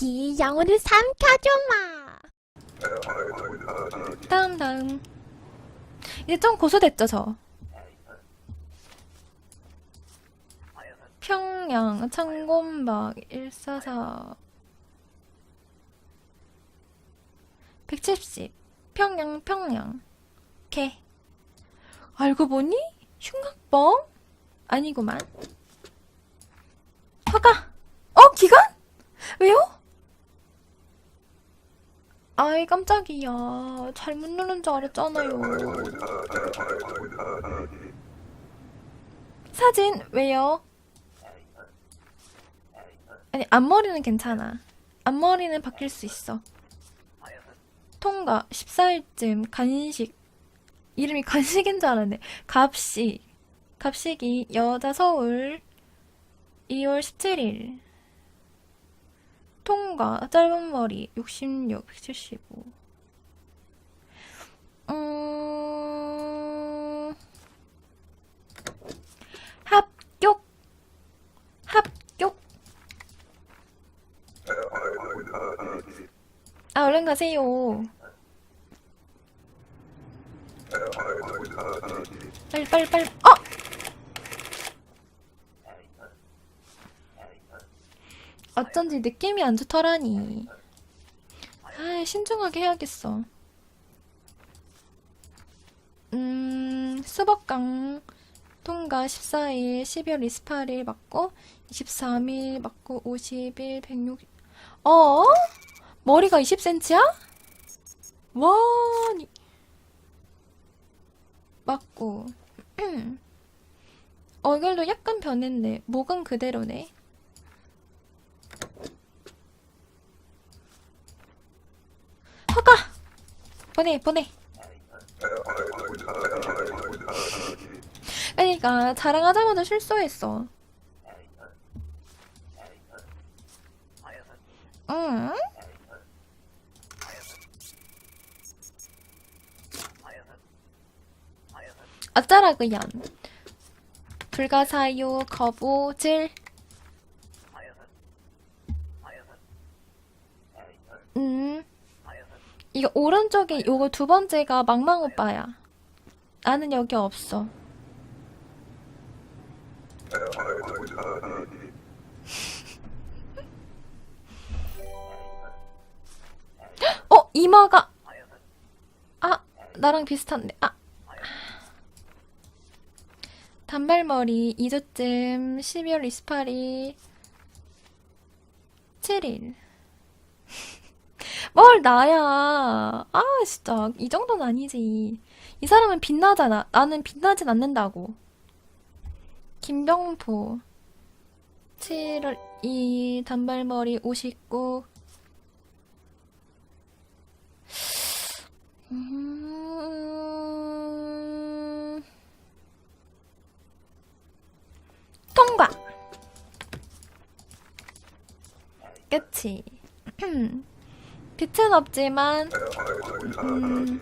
어디 영혼을 삼켜줘마. 다음 다음. 이제 좀 고소됐죠 저? 평양 창곤박 144 170 평양 평양. 개 알고 보니 흉악범? 아니구만. 허가. 어 기간 왜요? 아이 깜짝이야. 잘못 누른 줄 알았잖아요. 사진 왜요? 아니 앞머리는 괜찮아. 앞머리는 바뀔 수 있어. 통과. 14일쯤 간식. 이름이 간식인 줄 알았네. 갑식. 갑식이 여자 서울. 2월 17일 통과. 짧은 머리 66, 175 음... 합격. 합격. 아 얼른 가세요. 빨리 빨리 빨리. 어! 어쩐지 느낌이 안 좋더라니. 아, 신중하게 해야겠어. 음, 수박강 통과 14일, 12월 28일 맞고, 23일 맞고, 50일, 160, 어? 머리가 20cm야? 와, 니- 맞고, 얼굴도 약간 변했네. 목은 그대로네. 허가! 보내, 보내. 그러니까 자랑하자마자 실수했어. 응? 어쩌라고연. 불가사유, 거부질. 음. 이거 오른쪽에 요거 두 번째가 망망 오빠야. 나는 여기 없어. 어 이마가 아 나랑 비슷한데 아 단발머리 2주쯤 12월 28일 7일 뭘 나야. 아, 진짜. 이 정도는 아니지. 이 사람은 빛나잖아. 나는 빛나진 않는다고. 김병포. 7월 2 단발머리 59. 음... 통과! 끝이. 빛은 없지만 음,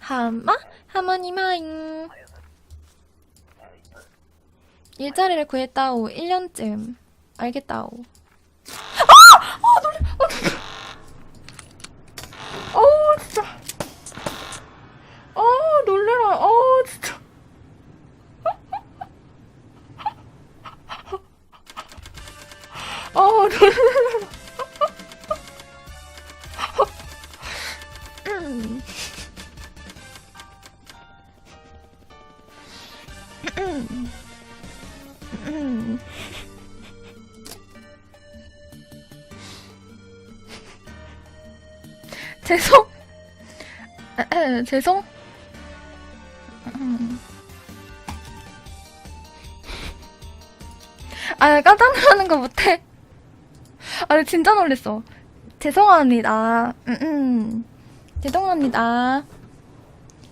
하마? 하모님 하잉. 일자리를 구했다오. 1년쯤. 알겠다오 음. 죄송. 에, 에, 죄송. 음. 아, 깜짝 놀라는 거 못해. 아, 진짜 놀랬어. 죄송합니다. 음, 음. 죄송합니다.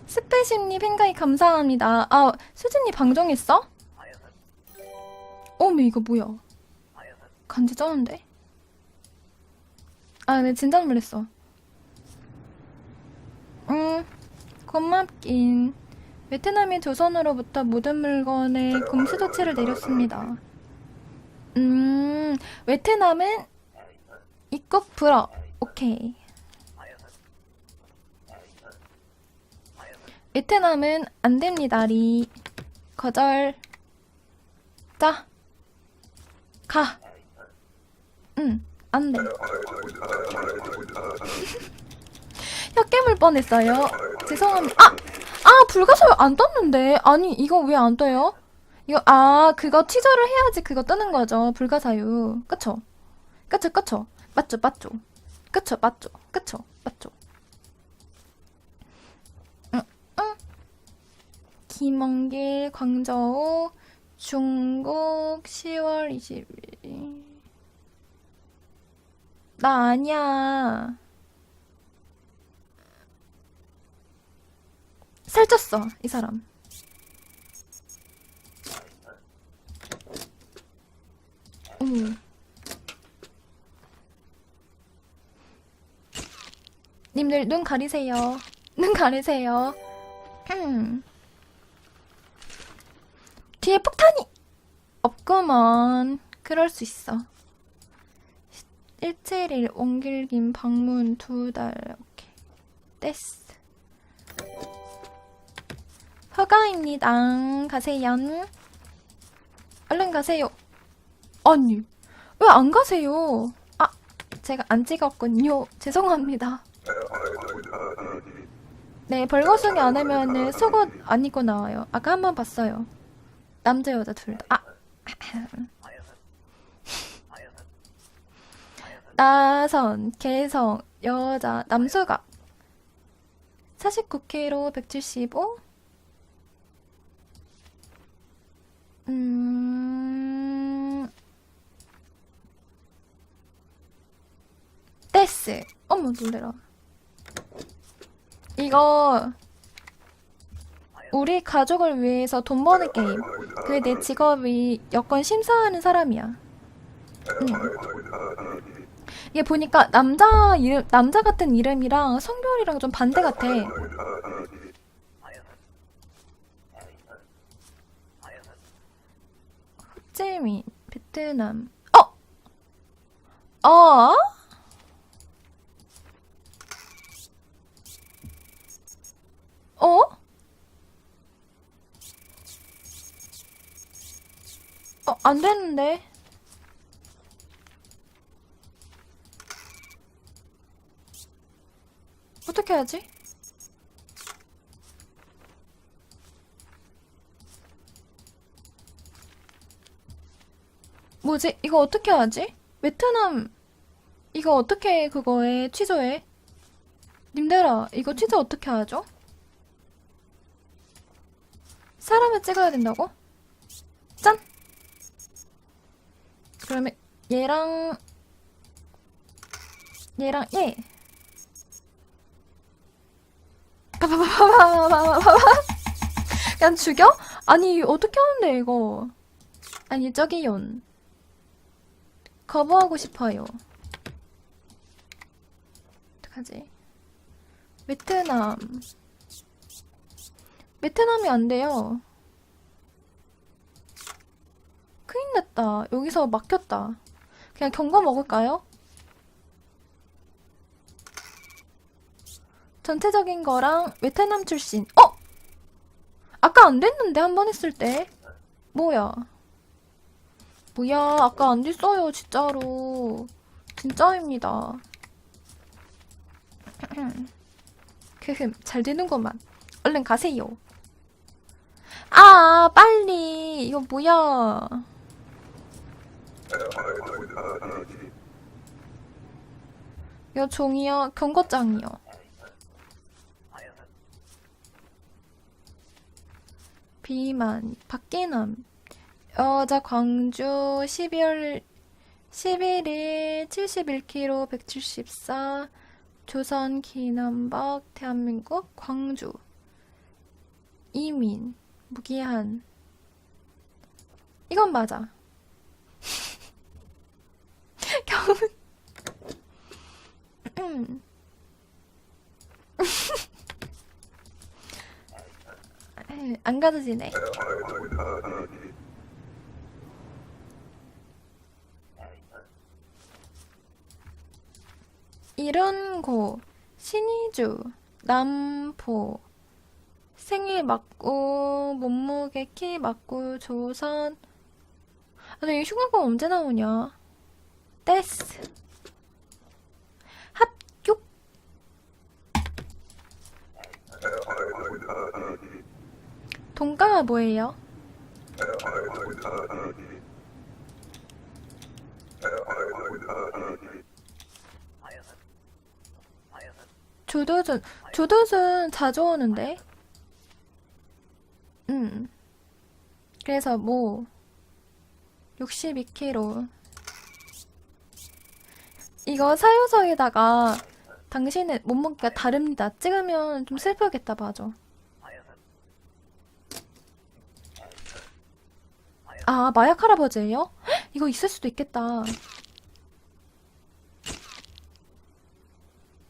스페심님 팬가입 감사합니다. 아, 수진이 방종했어? 어머, 이거 뭐야? 간지 쩌는데? 아, 네, 진짜 놀랬어. 음, 고맙긴. 베트남이 조선으로부터 모든 물건에 공수 조치를 내렸습니다. 음, 베트남은 입국 불어. 오케이. 베트남은 안 됩니다, 리. 거절. 자. 가. 응, 안 돼. 혀 깨물 뻔했어요. 죄송합니다. 아! 아, 불가사유 안 떴는데. 아니, 이거 왜 안 떠요? 이거, 아, 그거 취소를 해야지 그거 뜨는 거죠. 불가사유. 그쵸? 그쵸, 그쵸? 맞죠, 맞죠? 그쵸, 맞죠? 그쵸, 맞죠? 응, 응. 김원길, 광저우, 중국, 10월 20일. 나 아니야. 살쪘어, 이 사람. 음. 님들 눈 가리세요. 눈 가리세요. 음. 뒤에 폭탄이 없구먼. 그럴 수 있어. 17일 옮길김 방문 두 달. 오케이. 됐어. 허가입니다. 가세요. 얼른 가세요. 아니, 왜 안 가세요? 아, 제가 안 찍었군요. 죄송합니다. 네, 벌거숭이 안 하면은 속옷 안 입고 나와요. 아까 한 번 봤어요. 남자, 여자 둘 다. 아! 나선, 개성, 여자, 남수가. 49kg, 175? 음, 떼스. 어머, 놀래라. 이거, 우리 가족을 위해서 돈 버는 게임. 그게 내 직업이 여권 심사하는 사람이야. 응. 이게 보니까 남자 이름, 남자 같은 이름이랑 성별이랑 좀 반대 같아. 호찌민, 베트남. 어! 어? 어? 안 되는데. 어떻게 하지? 뭐지? 이거 어떻게 하지? 베트남 이거 어떻게 그거에 취소해? 님들아 이거 취소 어떻게 하죠? 사람을 찍어야 된다고? 짠! 그러면 얘랑 얘랑 얘 그냥 죽여? 아니 어떻게 하는데 이거? 아니 저기yon 거부하고 싶어요. 어떡하지? 베트남. 베트남이 안 돼요 큰일 났다 여기서 막혔다 그냥 경고 먹을까요? 전체적인 거랑 베트남 출신. 어? 아까 안 됐는데 한 번 했을 때. 뭐야? 뭐야? 아까 안 됐어요, 진짜로. 진짜입니다. 크흠, 잘 되는구만. 얼른 가세요. 아, 빨리. 이거 뭐야? 이거 종이요? 경고장이요. 비만, 박기남, 여자 광주 12월 11일 71kg 174 조선 기남박 대한민국 광주. 이민 무기한. 이건 맞아 경은 안 가져지네. 이런 고 신이주 남포 생일 맞고 몸무게 키 맞고 조선. 아니 휴가가 언제 나오냐? 떼스. 합격. 동가가 뭐예요? 조도순, 조도순 자주 오는데? 음. 그래서 뭐, 62kg. 이거 사유서에다가 당신의 몸무게가 다릅니다. 찍으면 좀 슬프겠다, 맞아. 아, 마약 할아버지예요? 헉, 이거 있을 수도 있겠다.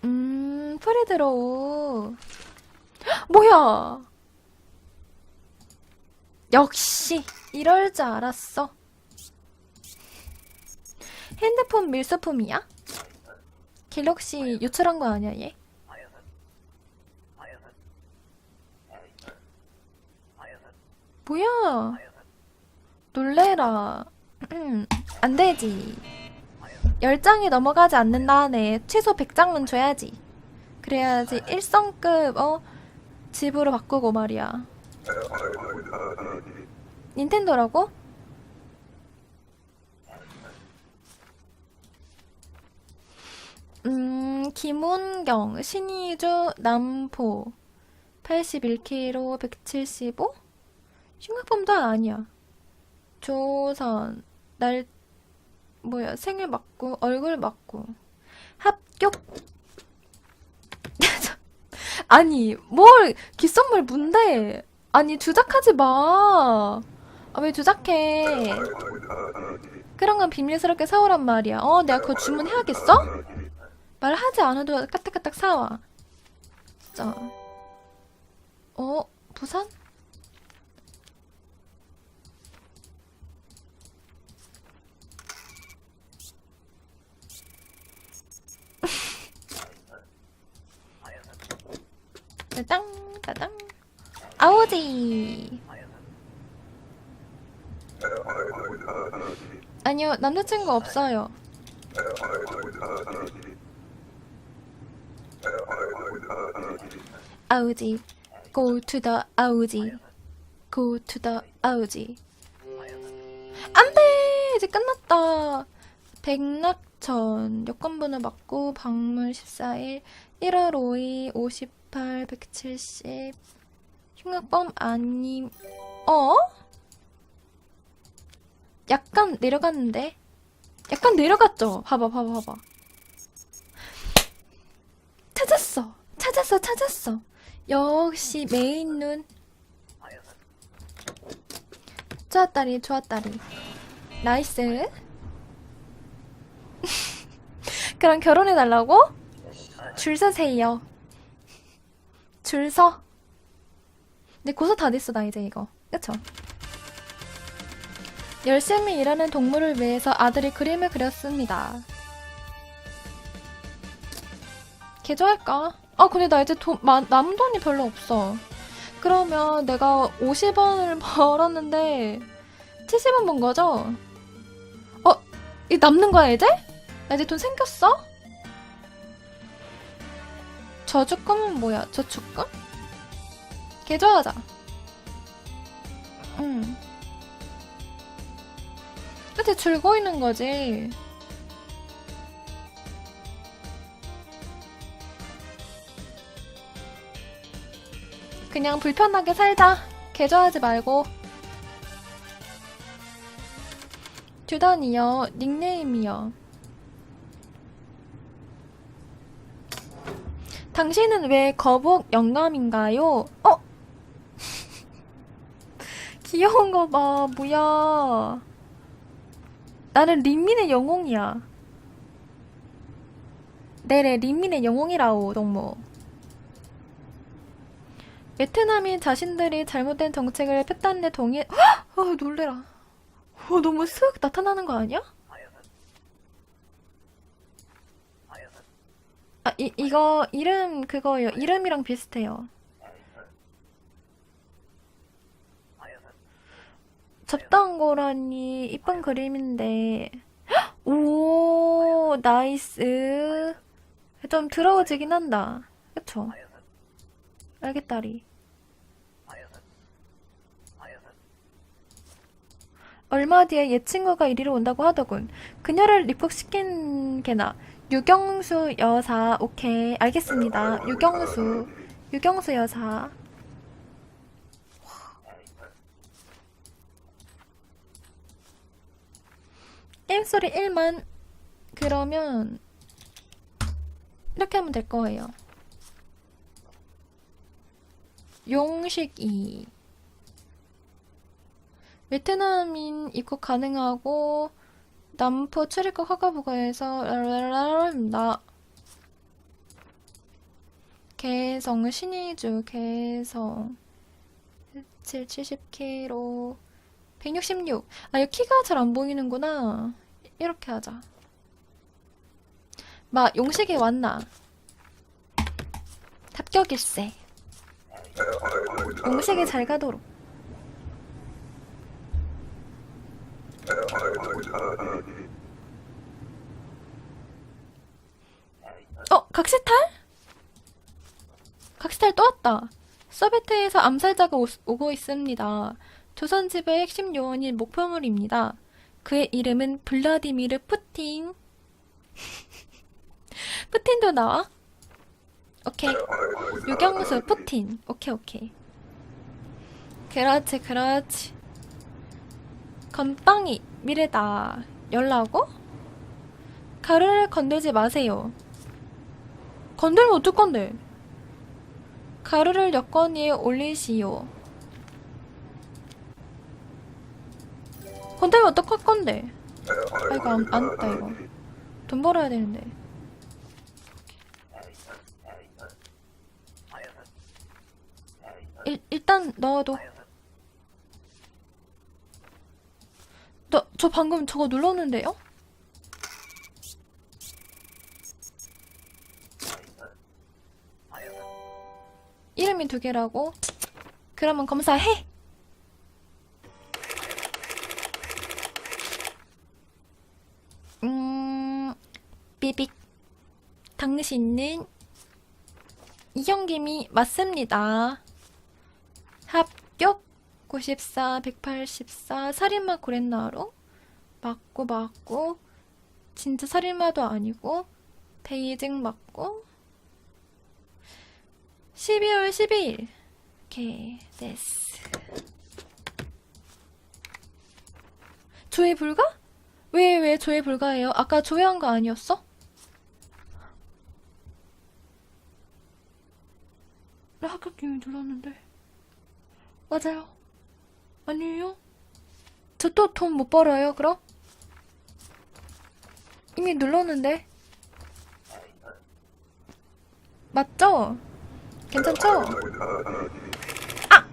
음, 프리드로우. 헉, 뭐야? 역시 이럴 줄 알았어. 핸드폰 밀수품이야? 갤럭시 유출한 거 아니야, 얘? 뭐야? 놀래라. 음, 안 되지. 10장이 넘어가지 않는다 하네. 최소 100장은 줘야지. 그래야지 1성급, 어, 집으로 바꾸고 말이야. 닌텐도라고? 음, 김운경, 신이주, 남포. 81kg, 175? 흉악범도 아니야. 조선, 날, 뭐야, 생일 맞고, 얼굴 맞고. 합격! 아니, 뭘, 기선물 뭔데? 아니, 주작하지 마. 아, 왜 주작해? 그런 건 비밀스럽게 사오란 말이야. 어, 내가 그거 주문해야겠어? 말하지 않아도 까딱까딱 사와. 진짜. 어, 부산? 짜장, 짜장. 아오지. 아니요, 남자친구 없어요. 아우지. Go to the 아우지. Go to the 아우지. 안 돼! 이제 끝났다. 백낙천. 여권번호 맞고, 방문 14일, 1월 5일, 58, 170. 흉악범 아님, 어? 약간 내려갔는데? 약간 내려갔죠? 봐봐, 봐봐, 봐봐. 찾았어! 찾았어! 역시 메인 눈. 좋았다리, 좋았다리. 나이스. 그럼 결혼해달라고? 줄 서세요. 줄 서. 근데 고소 다 됐어, 나 이제 이거. 그쵸? 열심히 일하는 동물을 위해서 아들이 그림을 그렸습니다. 개조할까? 아, 근데 나 이제 돈, 마, 남은 돈이 별로 없어. 그러면 내가 50원을 벌었는데 70원 번 거죠? 어? 이 남는 거야, 이제? 나 이제 돈 생겼어? 저축금은 뭐야? 저축금? 개조하자. 응. 끝에 줄고 있는 거지. 그냥 불편하게 살자. 개조하지 말고. 듀단이요. 닉네임이요. 당신은 왜 거북 영감인가요? 어? 귀여운 거 봐. 뭐야. 나는 린민의 영웅이야. 네네, 린민의 영웅이라오, 동무. 베트남이 자신들이 잘못된 정책을 폈다는 데 동의, 헉! 아, 놀래라. 어, 너무 쓱 나타나는 거 아니야? 아, 이, 이거 이름 그거예요. 이름이랑 비슷해요. 접다한 거라니 이쁜 그림인데 헉! 오 나이스 좀 더러워지긴 한다 그쵸 알겠다리 얼마 뒤에 옛 친구가 이리로 온다고 하더군. 그녀를 입국시킨 게나. 유경수 여사 오케이. 알겠습니다. 유경수. 유경수 여사. 게임 소리 1만 그러면 이렇게 하면 될 거예요. 용식이 베트남인 입국 가능하고 남포 출입국 허가 부과해서 나 개성 신의주 개성 7 70kg 166. 아, 이거 키가 잘 안 보이는구나. 이렇게 하자. 마, 용식이 왔나? 합격일세. 용식이 잘 가도록. 어, 각시탈? 각시탈 또 왔다. 소비에트에서 암살자가 오, 오고 있습니다. 조선지배의 핵심 요원인 목표물입니다. 그의 이름은 블라디미르 푸틴. 푸틴도 나와? 오케이. 유경수 푸틴. 오케이, 오케이. 그렇지, 그렇지. 건빵이 미래다. 열라고? 가루를 건들지 마세요. 건들면 어쩔 건데? 가루를 여권 위에 올리시오. 건들면 어떡할 건데? 아, 이거 안, 안 됐다, 이거. 돈 벌어야 되는데. 일, 일단 넣어도. 너, 저 방금 저거 눌렀는데요? 이름이 두 개라고? 그러면 검사해! 음, 삐빅. 당신은 이형김이 맞습니다. 합격 94, 184, 살인마 고렛나루 맞고 맞고 진짜 살인마도 아니고 베이징 맞고 12월 12일 오케이 데스 조회 불가? 왜, 왜 조회 불가해요? 아까 조회한 거 아니었어? 나 합격님이 눌렀는데. 맞아요. 아니에요? 저 또 돈 못 벌어요, 그럼? 이미 눌렀는데. 맞죠? 괜찮죠? 아!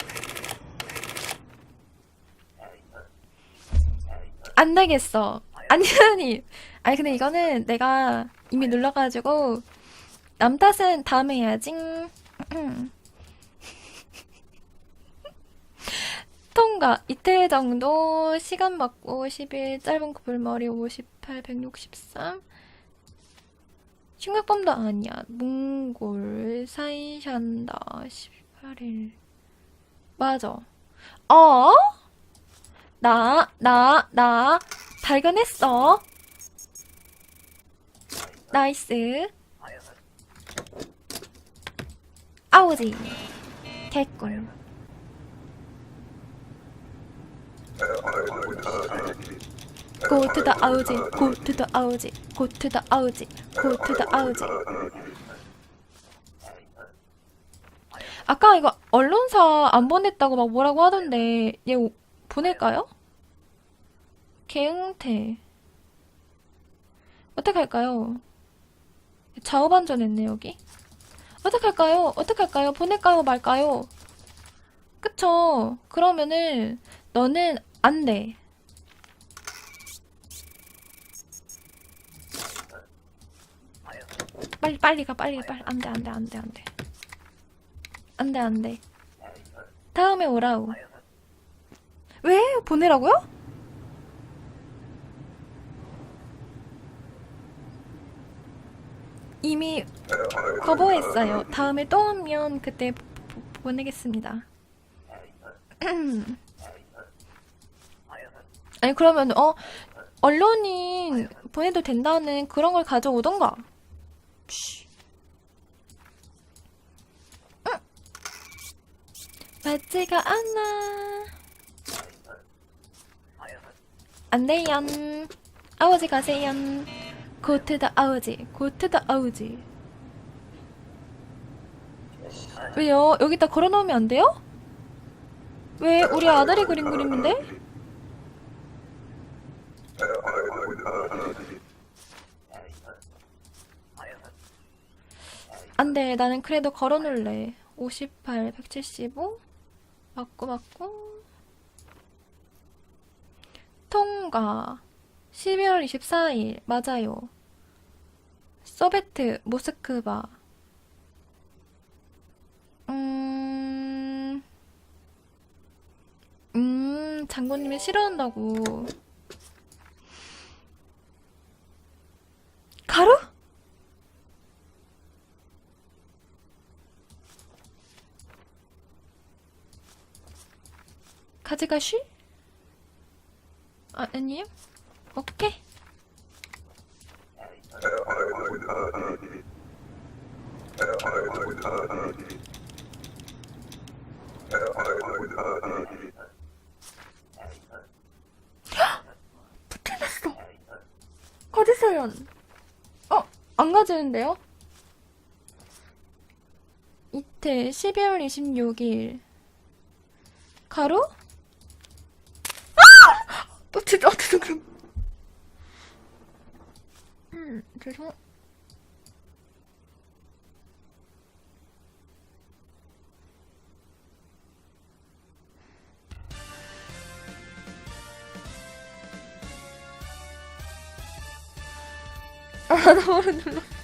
안 되겠어. 아니, 아니. 아니, 근데 이거는 내가 이미 눌러가지고, 남 탓은 다음에 해야지. 통과. 이틀 정도 시간 맞고 10일 짧은 구불머리 58, 163. 흉악범도 아니야. 몽골, 사이샨다, 18일. 맞아. 어? 나, 나, 나, 발견했어. 나이스. 아우지. 개꿀. Go to the 아우지. Go to the 아우지. Go to the 아우지. Go to the 아우지. 아까 이거 언론사 안 보냈다고 막 뭐라고 하던데 얘 오- 보낼까요? 개응태. 어떡할까요? 좌우반전했네 여기. 어떡할까요? 어떡할까요? 보낼까요? 말까요? 그쵸? 그러면은 너는 안 돼. 빨리 빨리 가 빨리 빨리 안돼 안돼 안돼 안돼 안돼 안돼 다음에 오라우 왜 보내라고요? 이미 거부했어요. 다음에 또 오면 그때 보- 보- 보내겠습니다. 아니 그러면 어 언론인 보내도 된다는 그런 걸 가져오던가. 씨. 응. 맞지가 않아. 안 돼요. 아버지 가세요. 고트다 아우지 고트다 아우지 왜요? 여기다 걸어놓으면 안 돼요? 왜 우리 아들이 그린 그림인데? 안돼 나는 그래도 걸어놓을래 58, 175 맞고 맞고 통과 12월 24일 맞아요. 소베트 모스크바. 음, 음, 장군님이 싫어한다고. 가루? 가져가실? 아, 아니요. 오케이. 붙여놨어. 어디서요? 어, 안 가지는데요? 이틀 12월 26일 가루? 아! 어떻게 어떻게 그럼? 음, 죄송. 아, 나 머리 눌렀어.